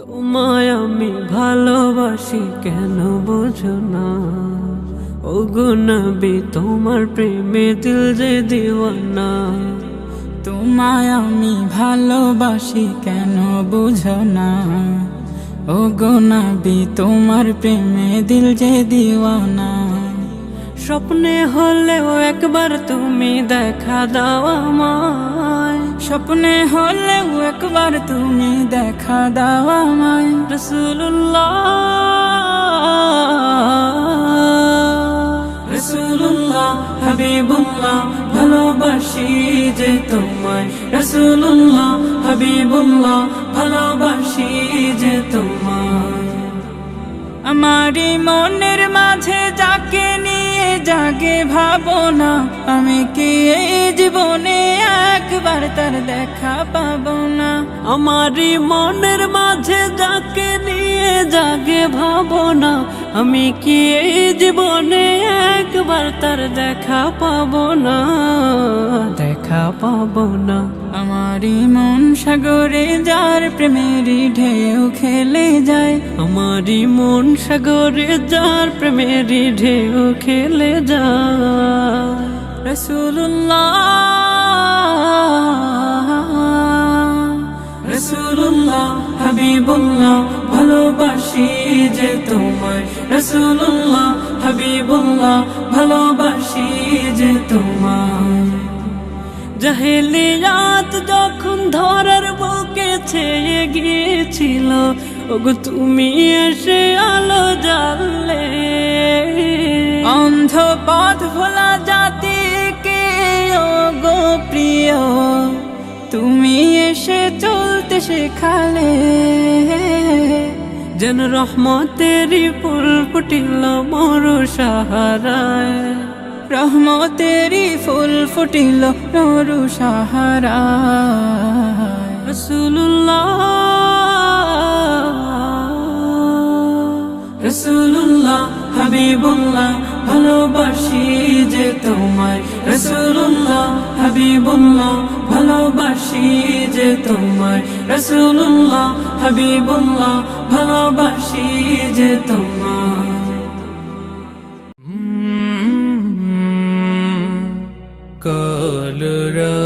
তোমায় আমি ভালোবাসি কেন বোঝো না? ও গুনবি তোমার প্রেমে দিল যে দিওয়ানা। তোমায় আমি ভালোবাসি কেন বোঝো না? ও গোনাবি তোমার প্রেমে দিল যে দিওয়ানা। স্বপ্নে হলেও একবার তুমি দেখা দাও আমায়। স্বপ্নে হলেও একবার তুমি দেখা দাও আমায়। রসুল্লাহ রসুল্লাহ হাবিবুল্লাহ, ভালোবাসি যে তোমায়। রসুল্লাহ হাবিবুল্লাহ, ভালোবাসি যে তোমায়। আমারই মনের মাঝে যাকে নিয়ে জাগে ভাবনা, আমি কি এই জীবনে একবার তার দেখা পাব না। আমারই মনের মাঝে যাকে নিয়ে জাগে ভাবনা আমি কি এই জীবনে একবার তার দেখা পাব না? দেখা পাব না। আমারই মন সাগরে যার প্রেমেরই ঢেউ খেলে যায়। আমারই মন সাগরে যার প্রেমেরই ঢেউ খেলে যায়। রসুল্লাহ হাবিবুল্লাহ, ভালোবাসি যে তোমায়। রসুল্লাহ হাবিবুল্লাহ, ভালোবাসি যে তোমায়। জাহেলিয়াত যখন ধরার বুকে ছেয়ে গিয়েছিল, ওগো তুমি এসে আলো জ্বাললে। এসে চলতে শেখালে, যেন রহমতেরই ফুল ফুটিল মোর সাহারায়। রহমতেরই ফুল ফুটিল মোর সাহারা রসুল্লাহ রসুল্লাহ হাবিবুল্লাহ ভালোবাসি যে তোমায় রসুল্লাহ হাবিবুল্লাহ ভালোবাসি যে তোমায় রসুল্লাহ হাবিবুল্লাহ ভালোবাসি যে তোমায় কলরা